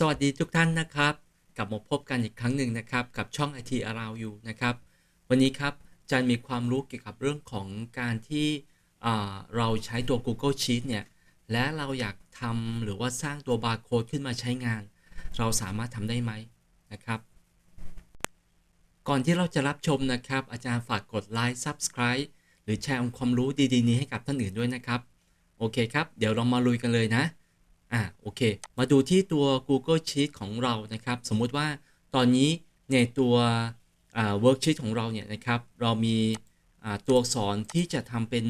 สวัสดีทุกท่านนะครับ กลับมาพบกันอีกครั้งหนึ่งนะครับ กับช่อง IT Around You นะครับ วันนี้ครับจันมีความรู้เกี่ยวกับเรื่องของการที่เราใช้ตัว Google Sheet เนี่ย และเราอยากทำหรือว่าสร้างตัวบาร์โค้ดขึ้นมาใช้งาน เราสามารถทำได้ไหมนะครับ ก่อนที่เราจะรับชมนะครับ อาจารย์ฝากกดไลค์ Subscribe หรือแชร์องค์ความรู้ดีๆ นี้ให้กับท่านอื่นด้วยนะครับ โอเคครับ เดี๋ยวเรามาลุยกันเลยนะ อ่าโอเค มาดูที่ตัว Google Sheet ของเรานะครับ สมมุติว่าตอนนี้ในตัวอ่า Worksheet ของเราเนี่ยนะครับ เรามีอ่าตัวอักษรที่จะทำเป็น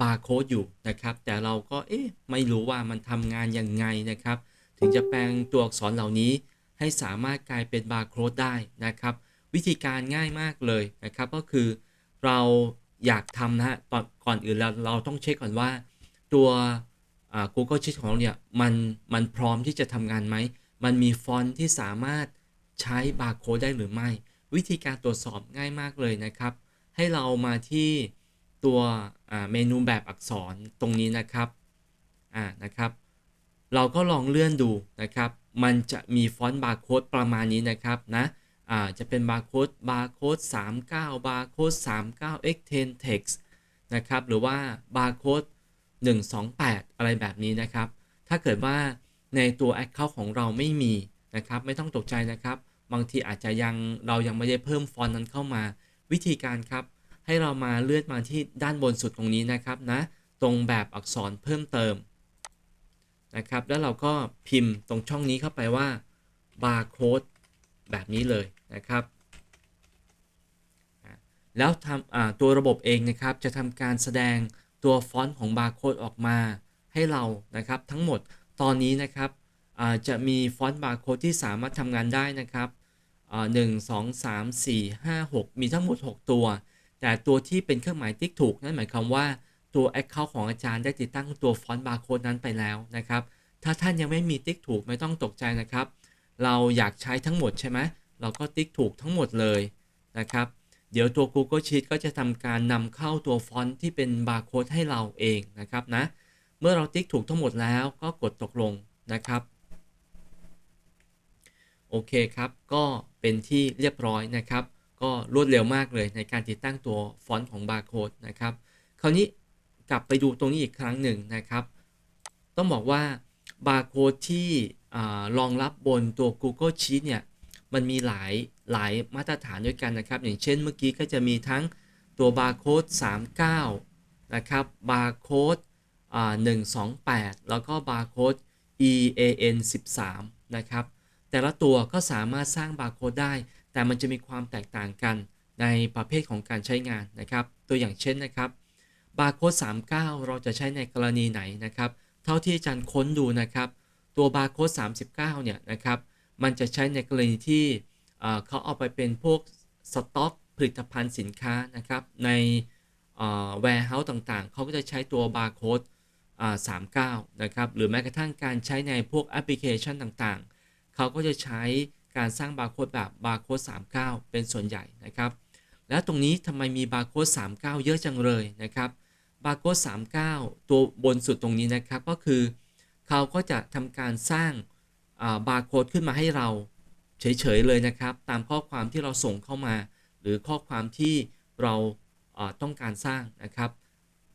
บาร์โค้ดอยู่นะครับ แต่เราก็เอ๊ะไม่รู้ว่ามันทำงานยังไงนะครับ ถึงจะแปลงตัวอักษรเหล่านี้ให้สามารถกลายเป็นบาร์โค้ดได้นะครับ วิธีการง่ายมากเลยนะครับ ก็คือเราอยากทำนะฮะก่อนอื่นเราเราต้องเช็คก่อนว่าตัว Google Sheet ของเราเนี่ยมันมันพร้อมที่จะทำงานไหม มันมีฟอนต์ที่สามารถใช้บาร์โค้ดได้หรือไม่ วิธีการตรวจสอบง่ายมากเลยนะครับ ให้เรามาที่ตัวเมนูแบบอักษรตรงนี้นะครับอ่านะครับ เราก็ลองเลื่อนดูนะครับ มันจะมีฟอนต์บาร์โค้ดประมาณนี้นะครับนะอ่าจะเป็นบาร์โค้ดบาร์โค้ด39บาร์โค้ด39 x10 text นะครับ หรือว่าบาร์โค้ด 128 อะไรแบบนี้นะครับ ถ้าเกิดว่าในตัว Account ของเราไม่มีนะครับ ไม่ต้องตกใจนะครับ บางทีอาจจะยังเรายังไม่ได้เพิ่มฟอนต์นั้นเข้ามา วิธีการครับ ให้เรามาเลื่อนมาที่ด้านบนสุดตรงนี้นะครับนะตรงแบบอักษรเพิ่มเติมนะครับ แล้วเราก็พิมพ์ตรงช่องนี้เข้าไปว่า barcode แบบนี้เลยนะครับแล้วทำตัวระบบเองนะครับจะทำการแสดง ตัวฟอนต์ของบาร์โค้ดออกมาให้เรานะครับทั้งหมดตอนนี้นะครับจะมีฟอนต์บาร์โค้ดที่สามารถทำงานได้นะครับหนึ่งสองสามสี่ห้าหกมีทั้งหมด 6 ตัว แต่ตัวที่เป็นเครื่องหมายติ๊กถูก นั่นหมายความว่าตัว Account ของอาจารย์ได้ติดตั้งตัวฟอนต์บาร์โค้ดนั้นไปแล้วนะครับ ถ้าท่านยังไม่มีติ๊กถูกไม่ต้องตกใจนะครับ เราอยากใช้ทั้งหมดใช่ไหมเราก็ติ๊กถูกทั้งหมดเลยนะครับ เดี๋ยวตัว Google Sheet ก็จะทำการนำเข้าตัวฟอนต์ที่เป็นบาร์โค้ดให้เราเองนะครับนะ เมื่อเราติ๊กถูกทั้งหมดแล้วก็กดตกลงนะครับ โอเคครับ ก็เป็นที่เรียบร้อยนะครับ ก็รวดเร็วมากเลยในการติดตั้งตัวฟอนต์ของบาร์โค้ดนะครับ คราวนี้กลับไปดูตรงนี้อีกครั้งหนึ่งนะครับ ต้องบอกว่าบาร์โค้ดที่อารองรับบนตัว Google Sheet เนี่ย มันมีหลาย หลายมาตรฐานด้วยกันนะครับ อย่างเช่นเมื่อกี้ก็จะมีทั้งตัวบาร์โค้ด39 นะครับ บาร์โค้ด128 แล้วก็บาร์โค้ด EAN 13 นะครับ แต่ละตัวก็สามารถสร้างบาร์โค้ดได้ แต่มันจะมีความแตกต่างกันในประเภทของการใช้งานนะครับ ตัวอย่างเช่นนะครับบาร์โค้ด39 เราจะใช้ในกรณีไหนนะครับ เท่าที่อาจารย์ค้นดูนะครับ ตัวบาร์โค้ด39 เนี่ยนะครับ มันจะใช้ในกรณีที่ เขาเอาไปเป็นพวกสต็อกผลิตภัณฑ์สินค้านะครับในเอ่อ warehouse ต่างๆ เขาก็จะใช้ตัวบาร์โค้ดอ่า39นะครับ หรือแม้กระทั่งการใช้ในพวกแอปพลิเคชันต่างๆ เขาก็จะใช้การสร้างบาร์โค้ดแบบบาร์โค้ด39เป็นส่วนใหญ่นะครับ แล้วตรงนี้ทำไมมีบาร์โค้ด39เยอะจังเลยนะครับบาร์โค้ด39ตัวบนสุดตรงนี้นะครับก็คือ เขาก็จะทำการสร้างบาร์โค้ดขึ้นมาให้เรา เฉยๆเลยนะครับ ตามข้อความที่เราส่งเข้ามา หรือข้อความที่เราต้องการสร้างนะครับ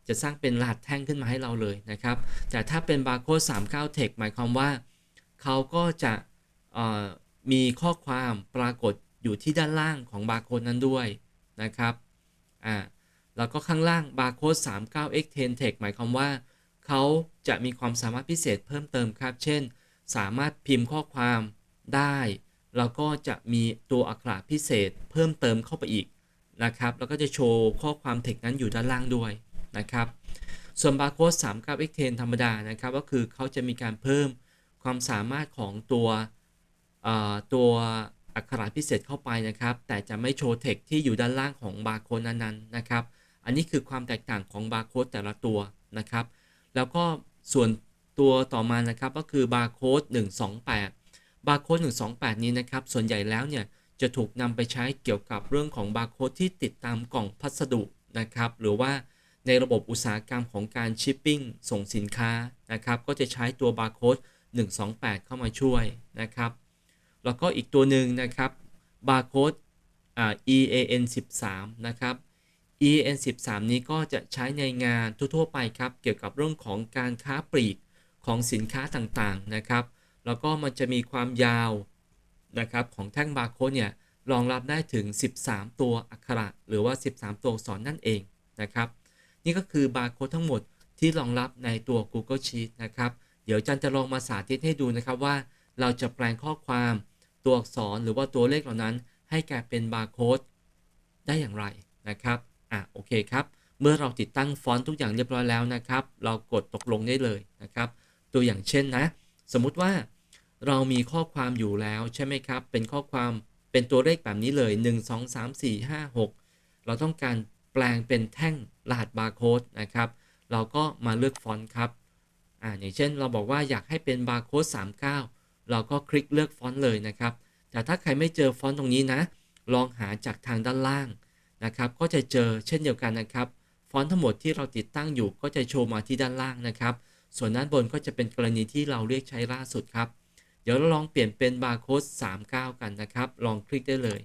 จะสร้างเป็นรหัสแท่งขึ้นมาให้เราเลยนะครับ แต่ถ้าเป็นบาร์โค้ด39 text หมายความว่า เขาก็จะมีข้อความปรากฏอยู่ที่ด้านล่างของบาร์โค้ดนั้นด้วยนะครับอ่าแล้วก็ข้างล่างบาร์โค้ด39 x 10 text หมายความว่า เขาจะมีความสามารถพิเศษเพิ่มเติมครับ เช่น สามารถพิมพ์ข้อความได้ แล้วก็จะมีตัวอักขระพิเศษเพิ่มเติมเข้าไปอีกนะครับ แล้วก็จะโชว์ข้อความเทคนั้นอยู่ด้านล่างด้วยนะครับ ส่วนบาร์โค้ด39 x 10ธรรมดานะครับ ก็คือเขาจะมีการเพิ่มความสามารถของตัวอ่อตัวอักขระพิเศษเข้าไปนะครับ แต่จะไม่โชว์เทคที่อยู่ด้านล่างของบาร์โค้ดนั้นๆนะครับ อันนี้คือความแตกต่างของบาร์โค้ดแต่ละตัวนะครับ แล้วก็ส่วนตัวต่อมานะครับก็คือบาร์โค้ด128 บาร์โค้ด128 นี้นะครับ ส่วนใหญ่แล้วเนี่ย จะถูกนำไปใช้เกี่ยวกับเรื่องของบาร์โค้ดที่ติดตามกล่องพัสดุนะครับ หรือว่าในระบบอุตสาหกรรมของการชิปปิ้งส่งสินค้านะครับ ก็จะใช้ตัวบาร์โค้ด128 เข้ามาช่วยนะครับ แล้วก็อีกตัวหนึ่งนะครับบาร์โค้ดอ่า EAN 13นะครับ EAN 13นี้ก็จะใช้ในงานทั่วๆไปครับ เกี่ยวกับเรื่องของการค้าปลีกของสินค้าต่างๆนะครับ แล้วก็มันจะมีความยาวนะครับของแท่งบาร์โค้ดเนี่ยรองรับได้ถึง 13 ตัวอักขระหรือว่า 13 ตัวอักษรนั่นเองนะครับ นี่ก็คือบาร์โค้ดทั้งหมดที่รองรับในตัว Google Sheet นะครับ เดี๋ยวจันจะลองมาสาธิตให้ดูนะครับว่า เราจะแปลงข้อความตัวอักษรหรือว่าตัวเลขเหล่านั้น ให้กลายเป็นบาร์โค้ดได้อย่างไรนะครับอะโอเคครับ เมื่อเราติดตั้งฟอนต์ทุกอย่างเรียบร้อยแล้วนะครับ เรากดตกลงได้เลยนะครับ ตัวอย่างเช่นนะ สมมุติว่า เรามีข้อความอยู่แล้วใช่ไหมครับ เป็นข้อความเป็นตัวเลขแบบนี้เลย 1 2 3 4 5 6 เราต้องการแปลงเป็นแท่งรหัสบาร์โค้ดนะครับ เราก็มาเลือกฟอนต์ครับ อ่า อย่างเช่น เราบอกว่าอยากให้เป็นบาร์โค้ด39 เราก็คลิกเลือกฟอนต์เลยนะครับ แต่ถ้าใครไม่เจอฟอนต์ตรงนี้นะ ลองหาจากทางด้านล่างนะครับ ก็จะเจอเช่นเดียวกันนะครับ ฟอนต์ทั้งหมดที่เราติดตั้งอยู่ก็จะโชว์มาที่ด้านล่างนะครับ ส่วนด้านบนก็จะเป็นกรณีที่เราเรียกใช้ล่าสุดครับ เดี๋ยวเราลองเปลี่ยนเป็นบาร์โค้ด39 กันนะครับ ลองคลิกได้เลย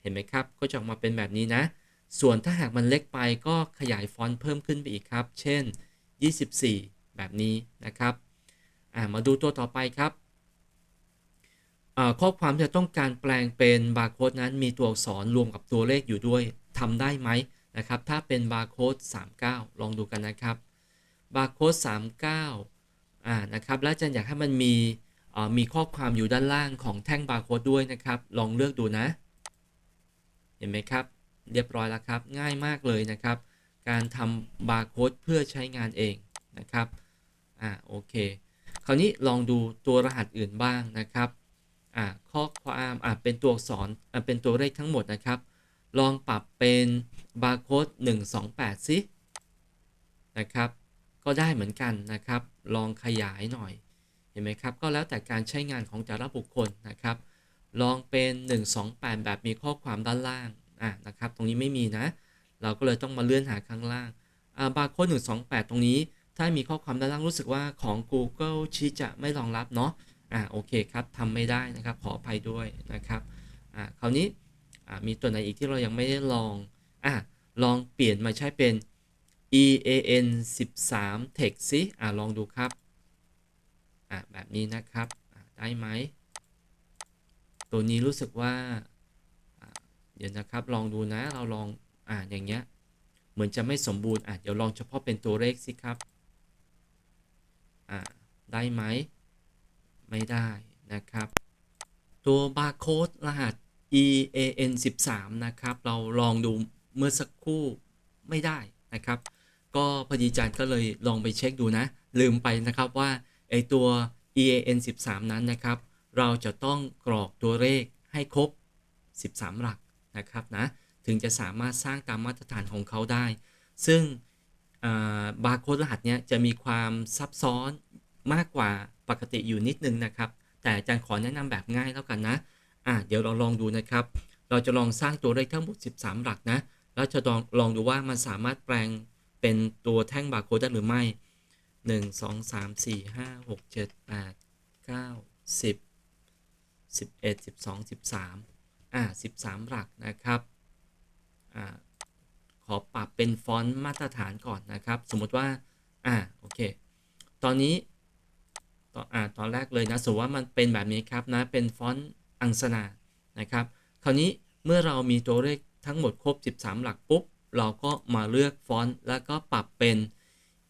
เห็นไหมครับ ก็จะออกมาเป็นแบบนี้นะ ส่วนถ้าหากมันเล็กไปก็ขยายฟอนต์เพิ่มขึ้นไปอีกครับ เช่น 24 แบบนี้นะครับ มาดูตัวต่อไปครับข้อความที่จะต้องการแปลงเป็นบาร์โค้ดนั้นมีตัวอักษรรวมกับตัวเลขอยู่ด้วยทำได้ไหมนะครับ ถ้าเป็นบาร์โค้ด39 ลองดูกันนะครับ บาร์โค้ด39อ่านะครับ แล้วอาจารย์อยากให้มันมี มีข้อความอยู่ด้านล่างของแท่งบาร์โค้ดด้วยนะครับ ลองเลือกดูนะ เห็นไหมครับ เรียบร้อยแล้วครับ ง่ายมากเลยนะครับ การทำบาร์โค้ดเพื่อใช้งานเองนะครับ อ่าโอเค คราวนี้ลองดูตัวรหัสอื่นบ้างนะครับ อ่าข้อความอ่าเป็นตัวอักษรอ่าเป็นตัวเลขทั้งหมดนะครับ ลองปรับเป็นบาร์โค้ด128 สิ นะครับ ก็ได้เหมือนกันนะครับ ลองขยายหน่อย ห็นไหมครับ ก็แล้วแต่การใช้งานของแต่ละบุคคลนะครับ ลองเป็น 128 แบบมีข้อความด้านล่างอะนะครับ ตรงนี้ไม่มีนะ เราก็เลยต้องมาเลื่อนหาข้างล่างอ่าบาร์โค้ด128 ตรงนี้ ถ้ามีข้อความด้านล่างรู้สึกว่าของ Google ชี้จะไม่รองรับเนาะอ่าโอเคครับทำไม่ได้นะครับ ขออภัยด้วยนะครับอ่าคราวนี้อ่ามีตัวไหนอีกที่เรายังไม่ได้ลองอ่าลองเปลี่ยนมาใช้เป็น EAN 13 text สิอ่าลองดูครับ อ่าแบบนี้นะครับได้ไหม ตัวนี้รู้สึกว่าเดี๋ยวนะครับลองดูนะเราลองอ่าอย่างเงี้ยเหมือนจะไม่สมบูรณ์อะเดี๋ยวลองเฉพาะเป็นตัวเลขสิครับอ่าได้ไหม ไม่ได้นะครับ ตัวบาร์โค้ดรหัส EAN 13นะครับ เราลองดูเมื่อสักครู่ไม่ได้นะครับ ก็พอดีจานก็เลยลองไปเช็คดูนะ ลืมไปนะครับว่า ไอตัว EAN 13 นั้นนะครับ เราจะต้องกรอกตัวเลขให้ครบ 13 หลักนะครับนะ ถึงจะสามารถสร้างตามมาตรฐานของเขาได้ ซึ่งบาร์โค้ดรหัสเนี้ยจะมีความซับซ้อนมากกว่าปกติอยู่นิดนึงนะครับ แต่อาจารย์ขอแนะนำแบบง่ายแล้วกันนะอะเดี๋ยวเราลองดูนะครับ เราจะลองสร้างตัวเลขทั้งหมด 13 หลักนะ แล้วจะลองลองดูว่ามันสามารถแปลงเป็นตัวแท่งบาร์โค้ดได้หรือไม่ 1 2 3 4 5 6 7 8 9 10 11 12 13อ่า13หลักนะครับอ่าขอปรับเป็นฟอนต์มาตรฐานก่อนนะครับ สมมติว่าอ่าโอเค ตอนนี้ตอนอ่าตอนแรกเลยนะสมมติว่ามันเป็นแบบนี้ครับนะเป็นฟอนต์อังสนานะครับ คราวนี้เมื่อเรามีตัวเลขทั้งหมดครบ 13 หลักปุ๊บ เราก็มาเลือกฟอนต์แล้วก็ปรับเป็น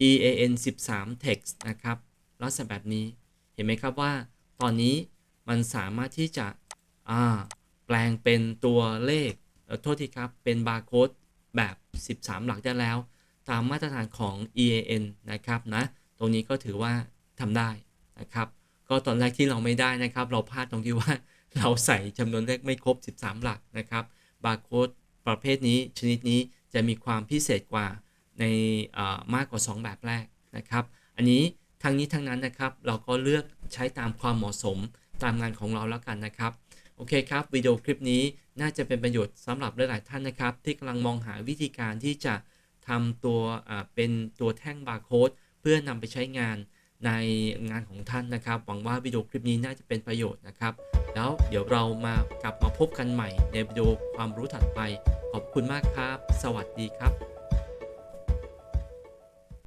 EAN 13 text นะครับลักษณะแบบนี้เห็นไหมครับว่าตอนนี้มันสามารถที่จะแปลงเป็นตัวเลขโทษทีครับเป็นบาร์โค้ดแบบ 13 หลักได้แล้ว ตามมาตรฐานของ EAN นะครับนะตรงนี้ก็ถือว่าทำได้นะครับ ก็ตอนแรกที่เราไม่ได้นะครับ เราพลาดตรงที่ว่าเราใส่จำนวนเลขไม่ครบ 13 หลักนะครับบาร์โค้ดประเภทนี้ชนิดนี้จะมีความพิเศษกว่า ในมากกว่า 2 แบบแรกนะครับ อันนี้ทั้งนี้ทั้งนั้นนะครับเราก็เลือกใช้ตามความเหมาะสมตามงานของเราแล้วกันนะครับโอเคครับวิดีโอคลิปนี้น่าจะเป็นประโยชน์สำหรับหลาย ๆ ท่านนะครับ ที่กำลังมองหาวิธีการที่จะทำตัวเป็นตัวแท่งบาร์โค้ดเพื่อนำไปใช้งานในงานของท่านนะครับ หวังว่าวิดีโอคลิปนี้น่าจะเป็นประโยชน์นะครับ แล้วเดี๋ยวเรามากลับมาพบกันใหม่ในวิดีโอความรู้ถัดไป ขอบคุณมากครับ สวัสดีครับ